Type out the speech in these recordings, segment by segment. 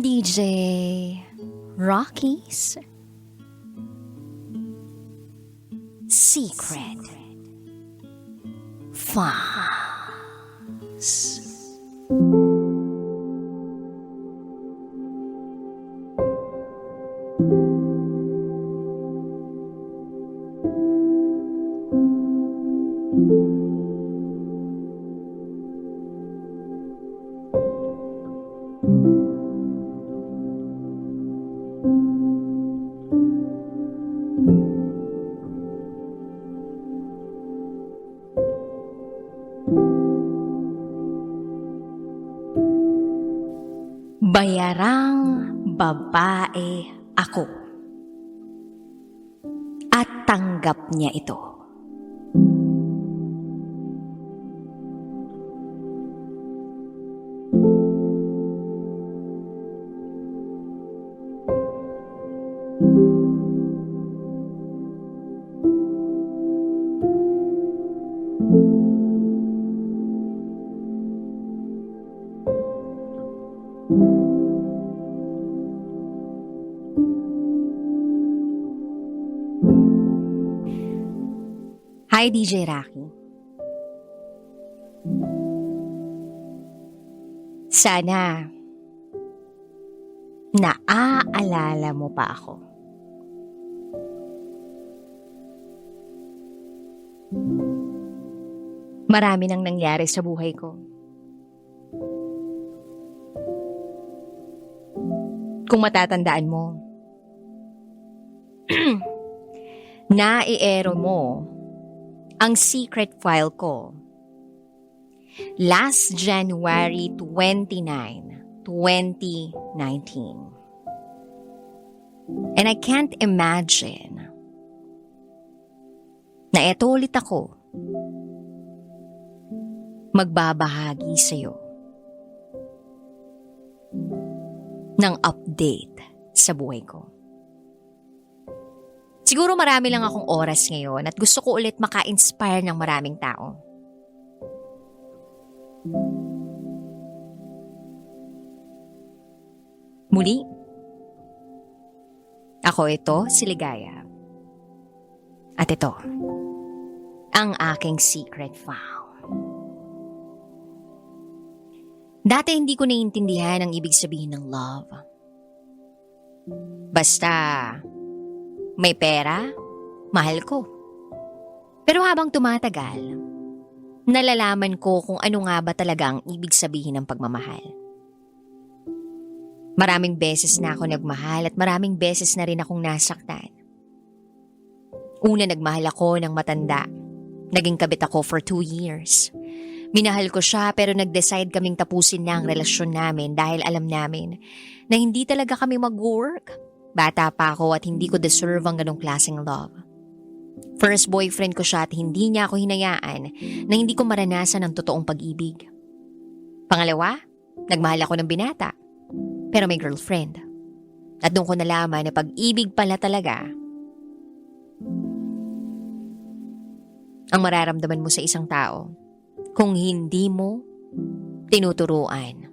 time for DJ Rocky's Secret Files. Bayarang babae ako. At tanggap niya ito. Hi, DJ Rocky. Sana naaalala mo pa ako. Marami nang nangyari sa buhay ko. Kung matatandaan mo, naiero mo ang secret file ko. Last January 29, 2019. And I can't imagine na eto ulit ako magbabahagi sa'yo ng update sa buhay ko. Siguro marami lang akong oras ngayon at gusto ko ulit maka-inspire ng maraming tao. Muli, ako ito, si Ligaya. At ito, ang aking secret file. Dati hindi ko naiintindihan ang ibig sabihin ng love. Basta, may pera, mahal ko. Pero habang tumatagal, nalalaman ko kung ano nga ba talaga ang ibig sabihin ng pagmamahal. Maraming beses na ako nagmahal at maraming beses na rin akong nasaktan. Una nagmahal ako ng matanda. Naging kabit ako for two years. Minahal ko siya pero nag-decide kaming tapusin na ang relasyon namin dahil alam namin na hindi talaga kami mag-work. Bata pa ako at hindi ko deserve ang ganong klaseng love. First boyfriend ko siya at hindi niya ako hinayaan na hindi ko maranasan ang totoong pag-ibig. Pangalawa, nagmahal ako ng binata. Pero may girlfriend. At doon ko nalaman na pag-ibig pala talaga ang mararamdaman mo sa isang tao kung hindi mo tinuturuan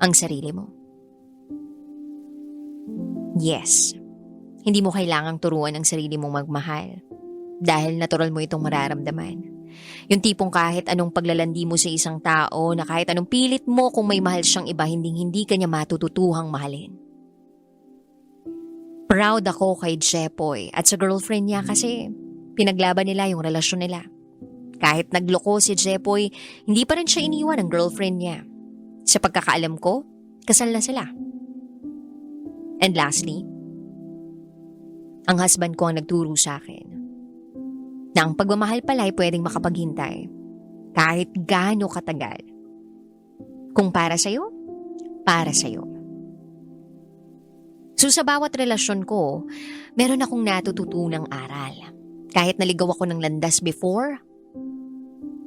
ang sarili mo. Yes, hindi mo kailangang turuan ang sarili mong magmahal dahil natural mo itong mararamdaman. Yung tipong kahit anong paglalandi mo sa isang tao na kahit anong pilit mo kung may mahal siyang iba, hindi hindi ka niya matututuhang mahalin. Proud ako kay Jepoy at sa girlfriend niya kasi pinaglaban nila yung relasyon nila. Kahit nagloko si Jepoy, hindi pa rin siya iniwan ng girlfriend niya. Sa pagkakaalam ko, kasal na sila. And lastly, ang husband ko ang nagturo sa akin na ang pagmamahal pala ay pwedeng makapaghintay kahit gaano katagal. Kung para sa'yo, para sa'yo. So sa bawat relasyon ko, meron akong natututunang aral. Kahit naligaw ako ng landas before,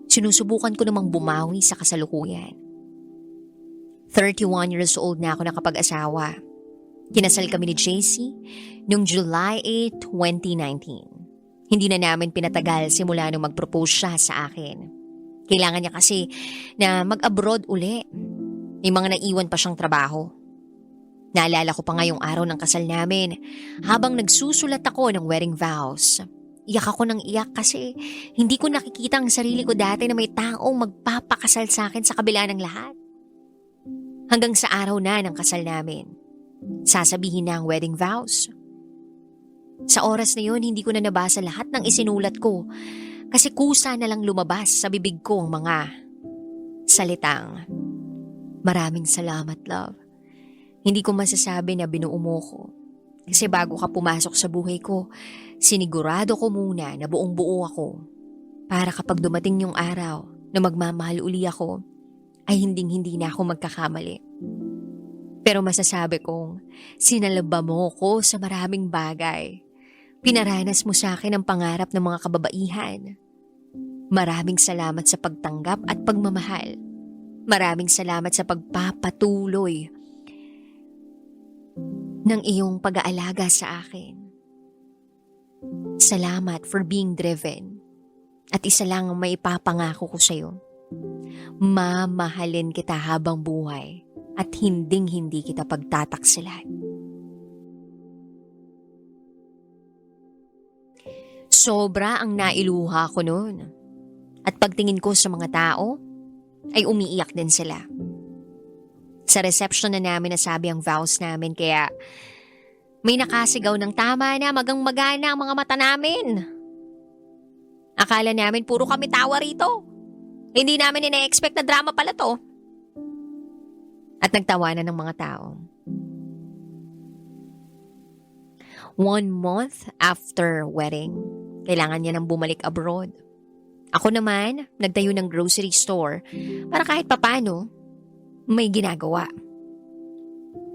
sinusubukan ko namang bumawi sa kasalukuyan. 31 years old na ako nakapag-asawa. Kinasal kami ni JC noong July 8, 2019. Hindi na namin pinatagal simula nung mag-propose siya sa akin. Kailangan niya kasi na mag-abroad uli. May mga naiwan pa siyang trabaho. Naalala ko pa nga yung araw ng kasal namin habang nagsusulat ako ng wedding vows. Iyak ako ng iyak kasi hindi ko nakikita ang sarili ko dati na may taong magpapakasal sa akin sa kabila ng lahat. Hanggang sa araw na ng kasal namin, sasabihin na ang wedding vows. Sa oras na yun, hindi ko na nabasa lahat ng isinulat ko kasi kusa na lang lumabas sa bibig ko ang mga salitang. Maraming salamat, love. Hindi ko masasabi na binuo mo ko. Kasi bago ka pumasok sa buhay ko, sinigurado ko muna na buong buo ako. Para kapag dumating yung araw na magmamahal uli ako, ay hinding hindi na ako magkakamali. Pero masasabi kong, sinalaba mo ko sa maraming bagay. Pinaranas mo sa akin ang pangarap ng mga kababaihan. Maraming salamat sa pagtanggap at pagmamahal. Maraming salamat sa pagpapatuloy ng iyong pag-aalaga sa akin. Salamat for being driven. At isa lang ang maipapangako ko sa iyo. Mamahalin kita habang buhay at hinding-hindi kita pagtataksilan. Sobra ang nailuha ko noon. At pagtingin ko sa mga tao, ay umiiyak din sila. Sa reception na namin nasabi ang vows namin kaya may nakasigaw ng tama na magang magana ang mga mata namin. Akala namin puro kami tawa rito. Hindi namin ina-expect na drama pala to. At nagtawanan ng mga tao. One month after wedding, kailangan niya nang bumalik abroad. Ako naman, nagtayo ng grocery store para kahit papano, may ginagawa.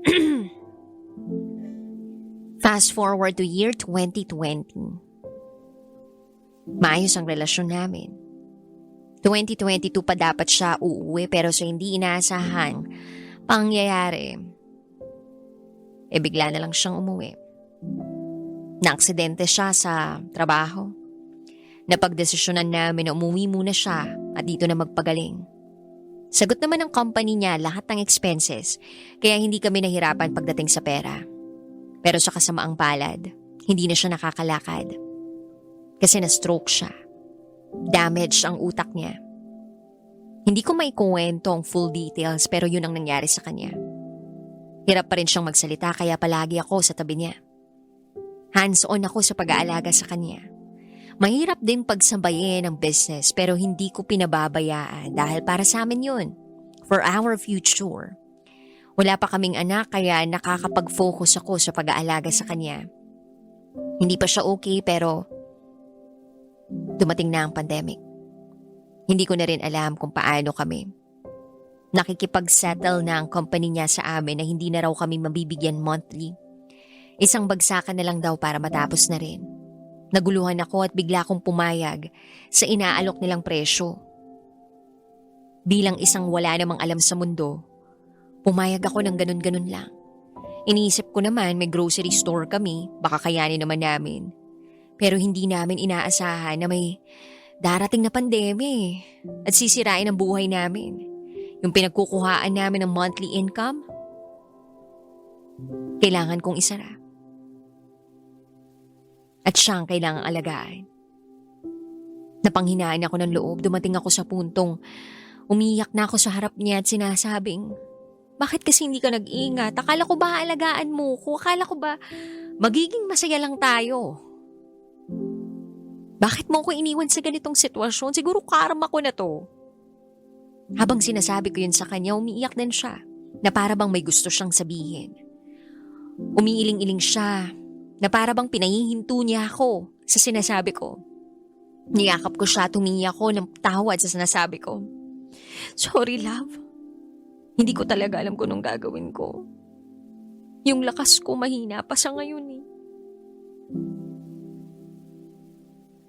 Fast forward to year 2020. Maayos ang relasyon namin. 2022 pa dapat siya uuwi pero sa hindi inaasahan pangyayari, e bigla na lang siyang umuwi. Naaksidente siya sa trabaho. Napagdesisyonan namin na umuwi muna siya at dito na magpagaling. Sagot naman ng company niya lahat ng expenses kaya hindi kami nahirapan pagdating sa pera. Pero sa kasamaang palad, hindi na siya nakakalakad. Kasi na-stroke siya. Damage ang utak niya. Hindi ko maikuwento ang full details pero yun ang nangyari sa kanya. Hirap pa rin siyang magsalita kaya palagi ako sa tabi niya. Hands-on ako sa pag-aalaga sa kanya. Mahirap din pagsabayin ang business pero hindi ko pinababayaan dahil para sa amin yun. For our future. Wala pa kaming anak kaya nakakapag-focus ako sa pag-aalaga sa kanya. Hindi pa siya okay pero dumating na ang pandemic. Hindi ko na rin alam kung paano kami. Nakikipag-settle na ang company niya sa amin na hindi na raw kami mabibigyan monthly. Isang bagsakan na lang daw para matapos na rin. Naguluhan ako at bigla kong pumayag sa inaalok nilang presyo. Bilang isang wala namang alam sa mundo, pumayag ako ng ganun-ganun lang. Iniisip ko naman may grocery store kami, baka kayanin naman namin. Pero hindi namin inaasahan na may darating na pandemya at sisirain ang buhay namin. Yung pinagkukuhaan namin ng monthly income, kailangan kong isara. At siyang kailangang alagaan. Napanghinaan ako ng loob, dumating ako sa puntong umiyak na ako sa harap niya at sinasabing, bakit kasi hindi ka nag-ingat? Akala ko ba alagaan mo ko? Akala ko ba magiging masaya lang tayo? Bakit mo ko iniwan sa ganitong sitwasyon? Siguro karma ko na to. Habang sinasabi ko yun sa kanya, umiiyak din siya na para bang may gusto siyang sabihin. Umiiling-iling siya na para bang pinahihinto niya ako sa sinasabi ko. Niyakap ko siya at humingi ako ng tawad sa sinasabi ko. Sorry, love. Hindi ko talaga alam kung anong gagawin ko. Yung lakas ko mahina pa sa ngayon eh.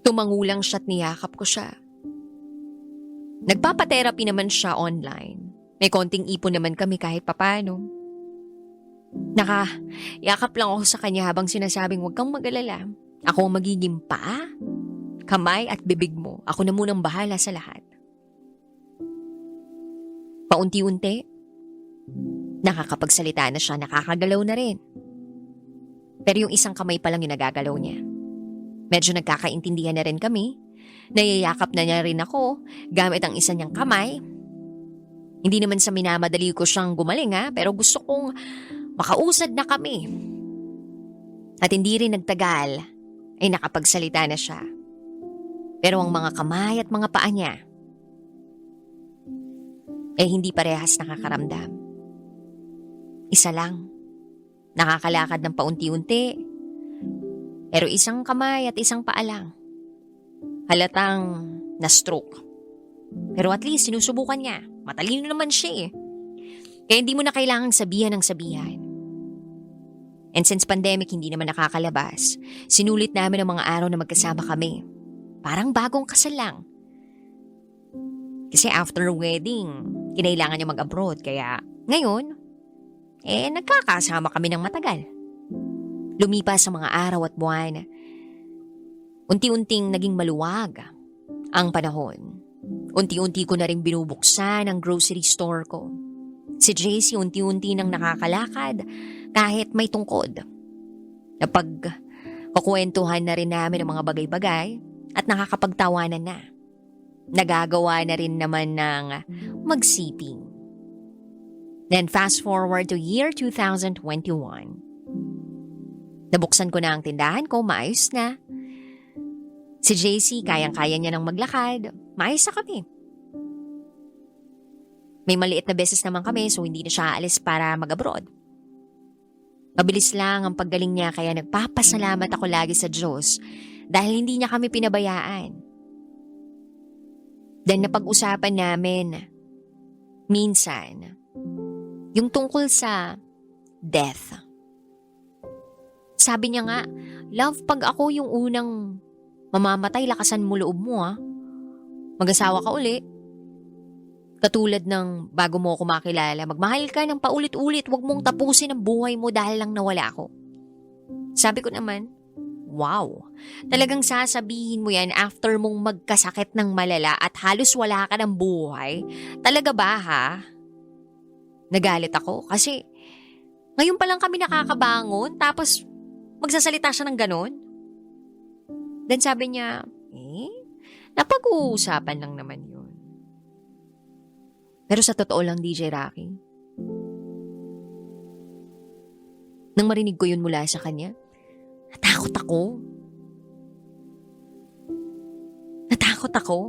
Tumangulang siya at niyakap ko siya. Nagpapatherapy naman siya online. May konting ipon naman kami kahit papano. Naka, yakap lang ako sa kanya habang sinasabing huwag kang mag-alala. Ako ang magiging paa, kamay at bibig mo. Ako na munang bahala sa lahat. Paunti-unti, nakakapagsalita na siya, nakakagalaw na rin. Pero yung isang kamay pa lang yung nagagalaw niya. Medyo nagkakaintindihan na rin kami. Nayayakap na niya rin ako gamit ang isa niyang kamay. Hindi naman sa minamadali ko siyang gumaling ha, pero gusto kong makausad na kami. At hindi rin nagtagal ay nakapagsalita na siya. Pero ang mga kamay at mga paa niya eh hindi parehas nakakaramdam. Isa lang. Nakakalakad ng paunti-unti. Pero isang kamay at isang paa lang. Halatang na-stroke. Pero at least sinusubukan niya. Matalino naman siya eh. Kaya hindi mo na kailangang sabihan ng sabihan. And since pandemic hindi naman nakakalabas, sinulit namin ang mga araw na magkasama kami. Parang bagong kasal lang. Kasi after wedding, kinailangan niya mag-abroad. Kaya ngayon, eh nagkakasama kami ng matagal. Lumipas sa mga araw at buwan. Unti-unting naging maluwag ang panahon. Unti-unti ko na rin binubuksan ang grocery store ko. Si JC unti-unti nang nakakalakad kahit may tungkod. Napag kukwentuhan na rin namin ang mga bagay-bagay at nakakapagtawanan na. Nagagawa na rin naman ng magsiping. Then fast forward to year 2021. Nabuksan ko na ang tindahan ko, maayos na. Si JC, kayang-kaya niya nang maglakad. Maayos na kami. May maliit na beses naman kami so hindi na siya aalis para mag-abroad. Mabilis lang ang paggaling niya kaya nagpapasalamat ako lagi sa Diyos dahil hindi niya kami pinabayaan. Then napag-usapan namin, minsan, yung tungkol sa death. Sabi niya nga, Love, pag ako yung unang mamamatay, lakasan mo loob mo ha. Mag-asawa ka uli. Katulad ng bago mo ako makilala, magmahal ka ng paulit-ulit, wag mong tapusin ang buhay mo dahil lang nawala ako. Sabi ko naman, wow, talagang sasabihin mo yan after mong magkasakit ng malala at halos wala ka ng buhay? Talaga ba ha? Nagalit ako kasi ngayon pa lang kami nakakabangon tapos magsasalita siya ng ganon. Then sabi niya, eh, napag-uusapan lang naman yun. Pero sa totoo lang, DJ Rocky, nang marinig ko yun mula sa kanya, natakot ako. Natakot ako.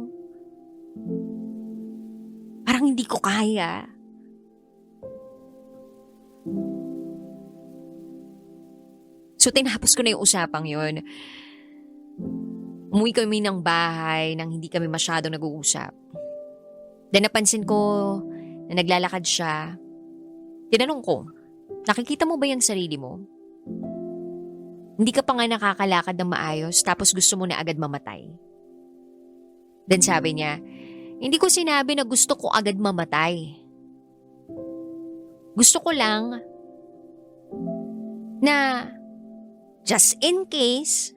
Parang hindi ko kaya. So tinapos ko na yung usapang yun. Umuwi kami ng bahay nang hindi kami masyadong nag-uusap. Then napansin ko na naglalakad siya. Tinanong ko, nakikita mo ba yung sarili mo? Hindi ka pa nga nakakalakad ng maayos tapos gusto mo na agad mamatay. Then sabi niya, hindi ko sinabi na gusto ko agad mamatay. Gusto ko lang na just in case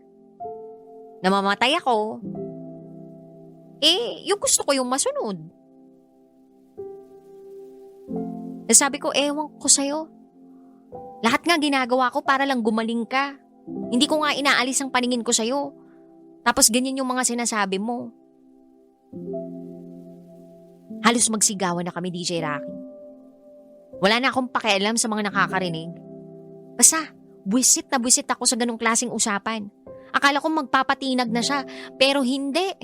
na mamatay ako, eh, yung gusto ko yung masunod. Sabi ko, ewan ko sa'yo. Lahat nga ginagawa ko para lang gumaling ka. Hindi ko nga inaalis ang paningin ko sa'yo. Tapos ganyan yung mga sinasabi mo. Halos magsigawan na kami, DJ Rocky. Wala na akong pakialam sa mga nakakarinig. Basta, buwisit na buwisit ako sa ganong klaseng usapan. Akala ko magpapatinag na siya, pero hindi.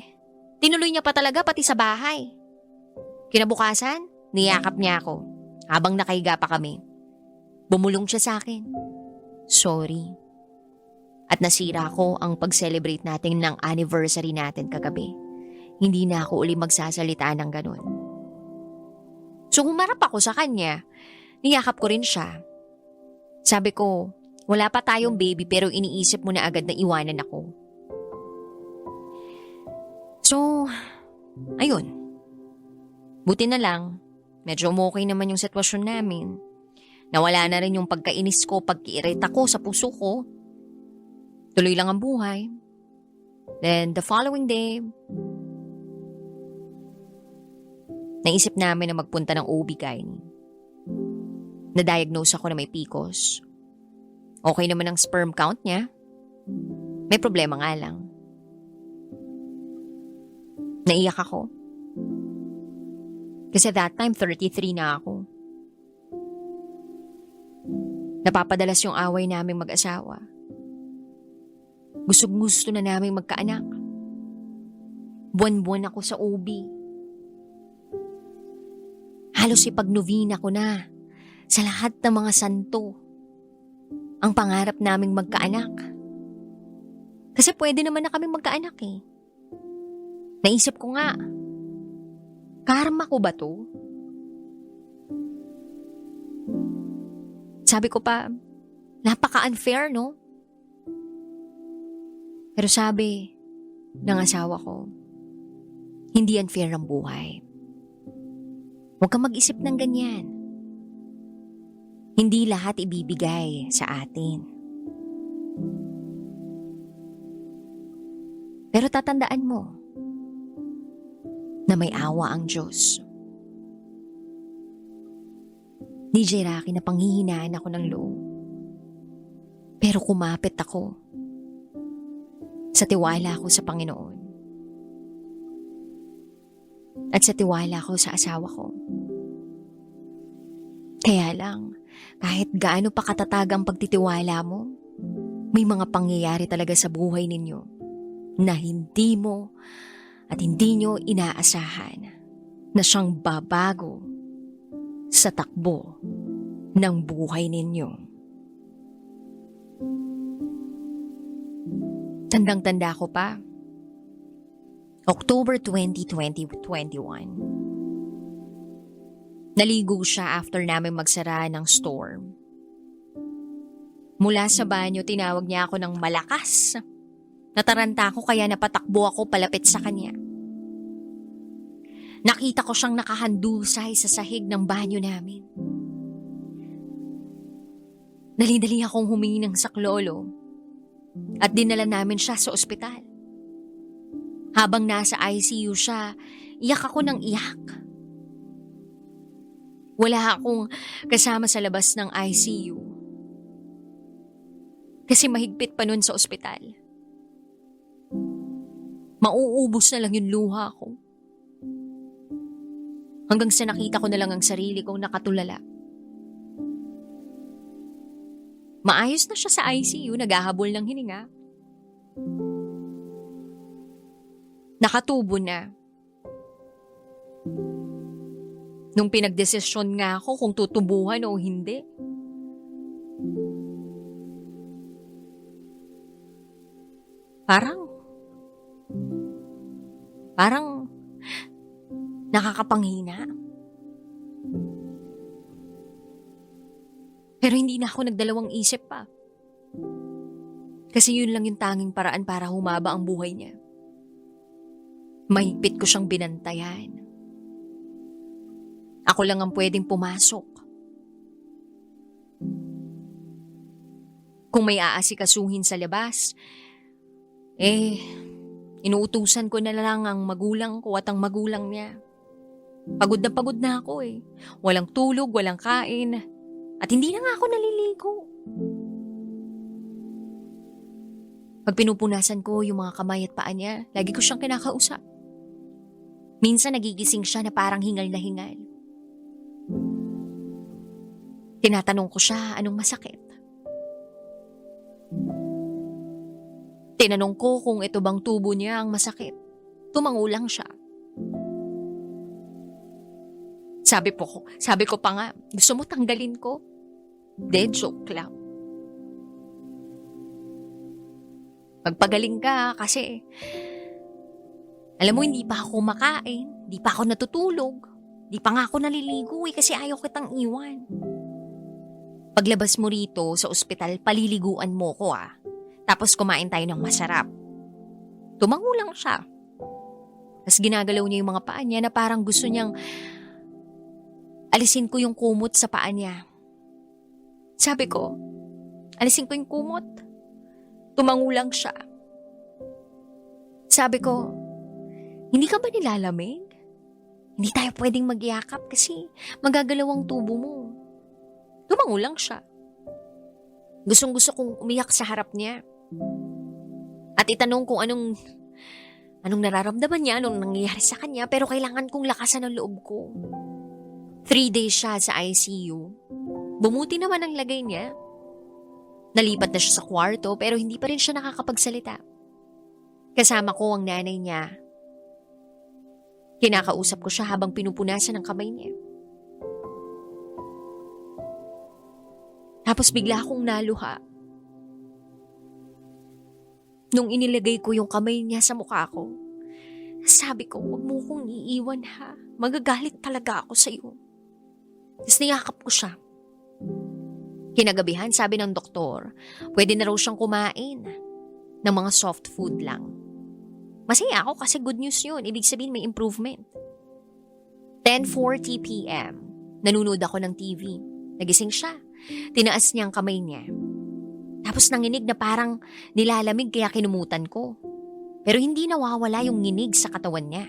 Tinuloy niya pa talaga pati sa bahay. Kinabukasan, niyakap niya ako habang nakahiga pa kami. Bumulong siya sa akin. Sorry. At nasira ko ang pag-celebrate natin ng anniversary natin kagabi. Hindi na ako uli magsasalita ng ganun. So humarap ako sa kanya. Niyakap ko rin siya. Sabi ko, wala pa tayong baby pero iniisip mo na agad na iwanan ako. So, ayun. Buti na lang, medyo okay naman yung sitwasyon namin. Nawala na rin yung pagkainis ko, pagkiirita ko sa puso ko. Tuloy lang ang buhay. Then the following day, Naisip namin na magpunta ng OB-GYN. Na-diagnose ako na may PCOS. Okay naman ang sperm count niya. May problema nga lang. Naiyak ako. Kasi that time, 33 na ako. Napapadalas yung away naming mag-asawa. Gusto-gusto na naming magkaanak. Buwan-buwan ako sa OB. Halos ipagnovina ko na sa lahat ng mga santo ang pangarap naming magkaanak. Kasi pwede naman na kami magkaanak eh. Naisip ko nga, karma ko ba to? Sabi ko pa, napaka-unfair no? Pero sabi ng asawa ko, hindi unfair ang buhay. Huwag kang mag-isip ng ganyan. Hindi lahat ibibigay sa atin. Pero tatandaan mo na may awa ang Diyos. DJ Rocky na panghihinaan ako ng loob. Pero kumapit ako sa tiwala ko sa Panginoon. At sa tiwala ko sa asawa ko. Kaya lang, kahit gaano pa katatag ang pagtitiwala mo, may mga pangyayari talaga sa buhay ninyo na hindi mo at hindi nyo inaasahan na siyang babago sa takbo ng buhay ninyo. Tandang-tanda ko pa. October 20, 2021. Naligo siya after namin magsara ng storm. Mula sa banyo, tinawag niya ako ng malakas. Nataranta ako kaya napatakbo ako palapit sa kanya. Nakita ko siyang nakahandusay sa sahig ng banyo namin. Dali-dali akong humingi ng saklolo at dinala namin siya sa ospital. Habang nasa ICU siya, iyak ako ng iyak. Wala akong kasama sa labas ng ICU. Kasi mahigpit pa nun sa ospital. Mauubos na lang yung luha ko. Hanggang sa nakita ko na lang ang sarili kong nakatulala. Maayos na siya sa ICU, naghahabol ng hininga. Nakatubo na. Nung pinagdesisyon nga ako kung tutubuhan o hindi. Parang, parang nakakapanghina. Pero hindi na ako nagdalawang isip pa. Kasi yun lang yung tanging paraan para humaba ang buhay niya. Mahigpit ko siyang binantayan. Ako lang ang pwedeng pumasok. Kung may aasikasuhin sa labas, eh, inuutusan ko na lang ang magulang ko at ang magulang niya. Pagod na pagod na ako eh. Walang tulog, walang kain. At hindi na nga ako naliligo. Pag pinupunasan ko yung mga kamay at paa niya, lagi ko siyang kinakausap. Minsan nagigising siya na parang hingal na hingal. Tinatanong ko siya anong masakit. Tinanong ko kung ito bang tubo niya ang masakit. Tumangulang siya. Sabi po ko, sabi ko pa nga, gusto mo tanggalin ko? De, joke lang. Magpagaling ka kasi alam mo, hindi pa ako makain, hindi pa ako natutulog, hindi pa nga ako naliligo eh kasi ayaw kitang iwan. Paglabas mo rito sa ospital, paliliguan mo ko ah. Tapos kumain tayo ng masarap. Tumango lang siya. Tapos ginagalaw niya yung mga paa niya na parang gusto niyang alisin ko yung kumot sa paa niya. Sabi ko, alisin ko yung kumot. Tumango lang siya. Sabi ko, hindi ka ba nilalamig? Hindi tayo pwedeng magyakap kasi magagalaw ang tubo mo. Tumango lang siya. Gustong gusto kong umiyak sa harap niya. At itanong kung anong anong nararamdaman niya, anong nangyayari sa kanya, pero kailangan kong lakasan ang loob ko. Three days siya sa ICU. Bumuti naman ang lagay niya. Nalipat na siya sa kwarto pero hindi pa rin siya nakakapagsalita. Kasama ko ang nanay niya. Kinakausap ko siya habang pinupunasan ang kamay niya. Tapos bigla akong naluha. Nung inilagay ko yung kamay niya sa mukha ko, sabi ko, huwag mo kong iiwan ha. Magagalit talaga ako sa iyo. Tapos niyakap ko siya. Kinagabihan, sabi ng doktor, pwede na raw siyang kumain ng mga soft food lang. Masaya ako kasi good news yun. Ibig sabihin may improvement. 10.40 p.m. Nanonood ako ng TV. Nagising siya. Tinaas niya ang kamay niya. Tapos nanginig na parang nilalamig kaya kinumutan ko. Pero hindi nawawala yung nginig sa katawan niya.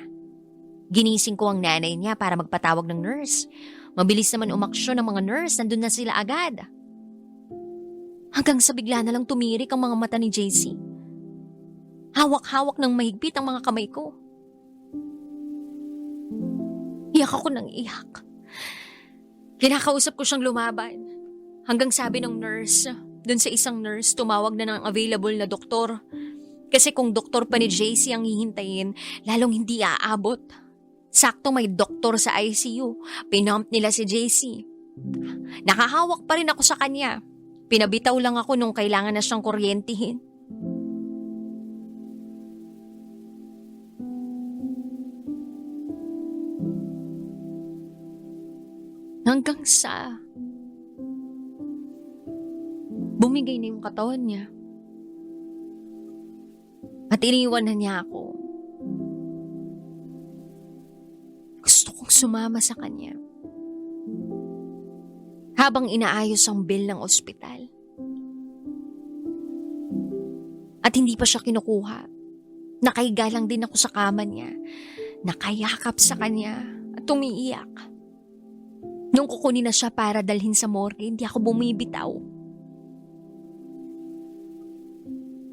Ginising ko ang nanay niya para magpatawag ng nurse. Mabilis naman umaksyon ng mga nurse, nandun na sila agad. Hanggang sa bigla na lang tumirik ang mga mata ni JC. Hawak-hawak ng mahigpit ang mga kamay ko. Iyak ako ng iyak. Kinakausap ko siyang lumaban. Hanggang sabi ng nurse, dun sa isang nurse, tumawag na ng available na doktor. Kasi kung doktor pa ni JC ang hihintayin, lalong hindi aabot. Sakto may doktor sa ICU. Pinump nila si JC. Nakahawak pa rin ako sa kanya. Pinabitaw lang ako nung kailangan na siyang kuryentihin. Hanggang sa bumigay na yung katawan niya. At iniwan na niya ako. Gusto kong sumama sa kanya. Habang inaayos ang bill ng ospital. At hindi pa siya kinukuha. Nakahiga lang din ako sa kama niya. Nakayakap sa kanya at umiiyak. Nung kukunin na siya para dalhin sa morgue, hindi ako bumibitaw.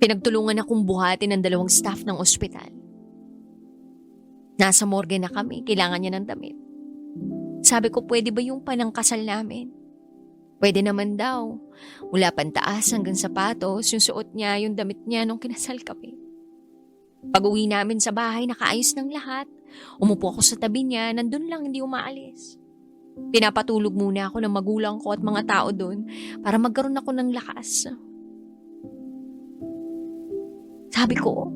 Pinagtulungan akong buhatin ng dalawang staff ng ospital. Nasa morgue na kami, kailangan niya ng damit. Sabi ko, pwede ba yung panangkasal namin? Pwede naman daw. Mula pantaas hanggang sapatos, yung suot niya, yung damit niya nung kinasal kami. Pag uwi namin sa bahay, nakaayos ng lahat. Umupo ako sa tabi niya, nandun lang, hindi umaalis. Pinapatulog muna ako ng magulang ko at mga tao doon para magkaroon ako ng lakas. Sabi ko,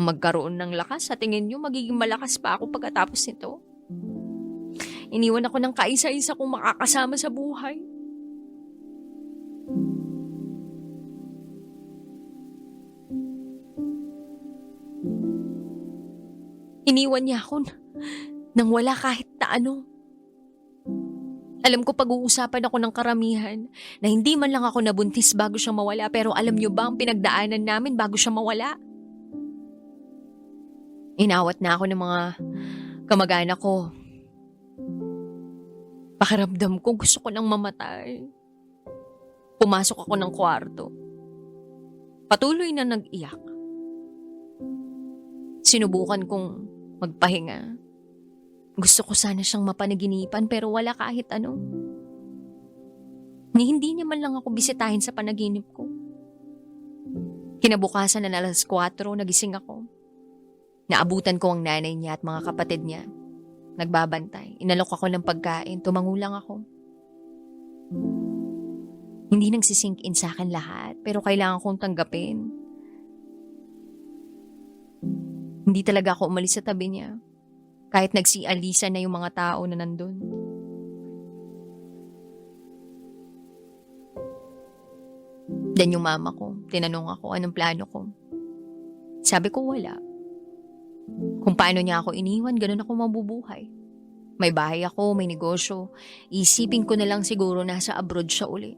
magkaroon ng lakas sa tingin niyo magiging malakas pa ako pagkatapos nito. Iniwan ako ng kaisa-isa kong makakasama sa buhay. Iniwan niya ako nang wala kahit na ano. Alam ko pag-uusapan ako ng karamihan na hindi man lang ako nabuntis bago siya mawala pero alam niyo ba ang pinagdaanan namin bago siya mawala? Inawat na ako ng mga kamag-anak ko. Pakiramdam ko gusto ko nang mamatay. Pumasok ako ng kwarto. Patuloy na nag-iyak. Sinubukan kong magpahinga. Gusto ko sana siyang mapanaginipan pero wala kahit ano. Ni hindi niya man lang ako bisitahin sa panaginip ko. Kinabukasan na alas 4, nagising ako. Naabutan ko ang nanay niya at mga kapatid niya. Nagbabantay. Inalok ako ng pagkain. Tumangulang ako. Hindi nagsisink in sa akin lahat, pero kailangan kong tanggapin. Hindi talaga ako umalis sa tabi niya. Kahit nagsialisa na yung mga tao na nandun. Then yung mama ko, tinanong ako anong plano ko. Sabi ko wala. Kung paano niya ako iniwan, ganun ako mabubuhay. May bahay ako, may negosyo. Isipin ko na lang siguro nasa abroad siya uli.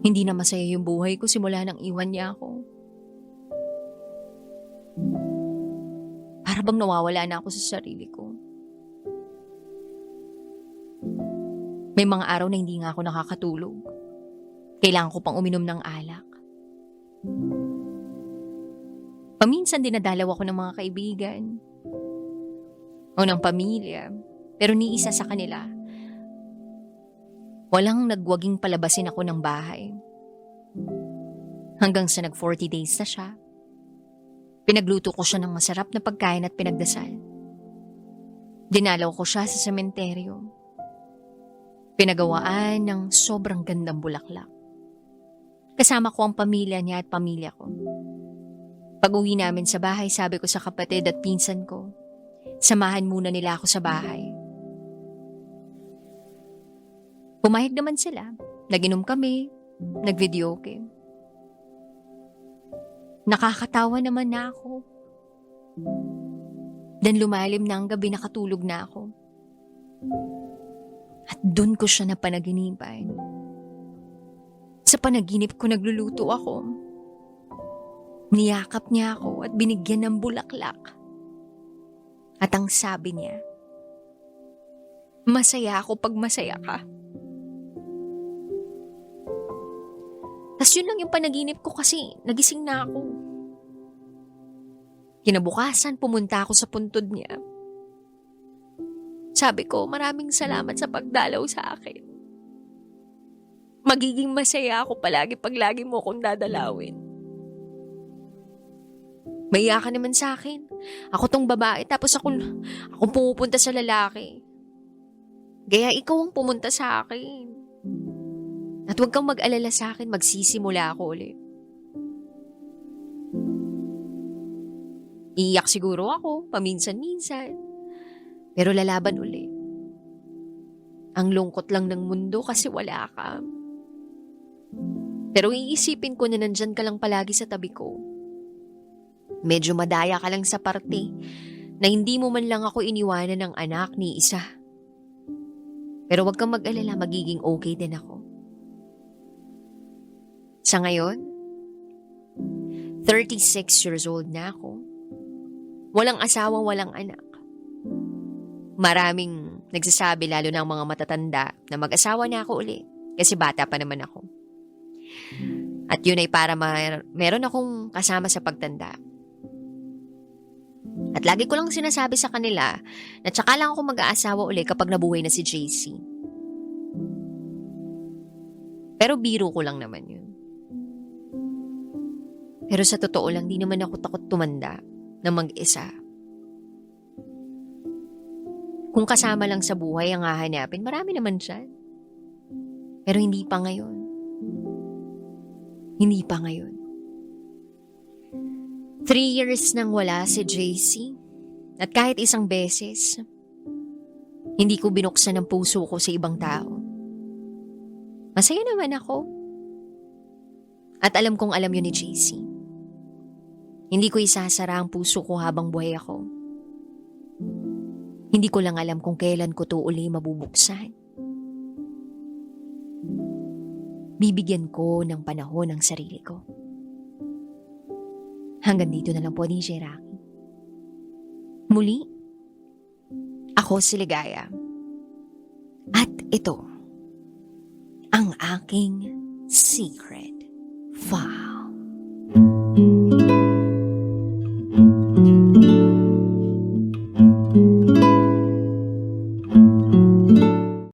Hindi na masaya yung buhay ko simula nang iwan niya ako. Para bang nawawala na ako sa sarili ko. May mga araw na hindi nga ako nakakatulog. Kailangan ko pang uminom ng alak. Paminsan dinadalaw ako ng mga kaibigan. O ng pamilya. Pero ni isa sa kanila. Walang nagwaging palabasin ako ng bahay. Hanggang sa nag 40 days na siya. Pinagluto ko siya ng masarap na pagkain at pinagdasal. Dinalaw ko siya sa sementeryo. Pinagawaan ng sobrang gandang bulaklak. Kasama ko ang pamilya niya at pamilya ko. Pag uwi namin sa bahay, sabi ko sa kapatid at pinsan ko, samahan muna nila ako sa bahay. Pumayag naman sila. Naginom kami, nag-video game. Nakakatawa naman na ako. Dan lumalim na ang gabi nakatulog na ako. At doon ko siya napanaginipan. Sa panaginip ko nagluluto ako. Niyakap niya ako at binigyan ng bulaklak. At ang sabi niya, Masaya ako pag masaya ka. Tapos yun lang yung panaginip ko kasi nagising na ako. Kinabukasan, pumunta ako sa puntod niya. Sabi ko, maraming salamat sa pagdalaw sa akin. Magiging masaya ako palagi pag lagi mo akong dadalawin. Maya ka naman sa akin. Ako tong babae tapos ako, ako pumupunta sa lalaki. Kaya ikaw ang pumunta sa akin. At huwag kang mag-alala sa akin, magsisimula ako ulit. Iiyak siguro ako, paminsan-minsan. Pero lalaban uli. Ang lungkot lang ng mundo kasi wala ka. Pero iisipin ko na nandyan ka lang palagi sa tabi ko. Medyo madaya ka lang sa parte na hindi mo man lang ako iniwanan ng anak ni isa. Pero wag kang mag-alala, magiging okay din ako. Sa ngayon, 36 years old na ako. Walang asawa, walang anak. Maraming nagsasabi lalo ng mga matatanda na mag-asawa na ako uli kasi bata pa naman ako. At yun ay para ma- meron akong kasama sa pagtanda. At lagi ko lang sinasabi sa kanila na tsaka lang ako mag-aasawa uli kapag nabuhay na si JC. Pero biro ko lang naman yun. Pero sa totoo lang, di naman ako takot tumanda na mag-isa. Kung kasama lang sa buhay ang hahanapin, marami naman siya. Pero hindi pa ngayon. Hindi pa ngayon. Three years nang wala si JC. At kahit isang beses, hindi ko binuksan ang puso ko sa ibang tao. Masaya naman ako. At alam kong alam yun ni JC. Hindi ko isasara ang puso ko habang buhay ako. Hindi ko lang alam kung kailan ko to uli mabubuksan. Bibigyan ko ng panahon ang sarili ko. Hanggang dito na lang po, DJ Rocky. Muli, ako si Ligaya. At ito, ang aking secret file.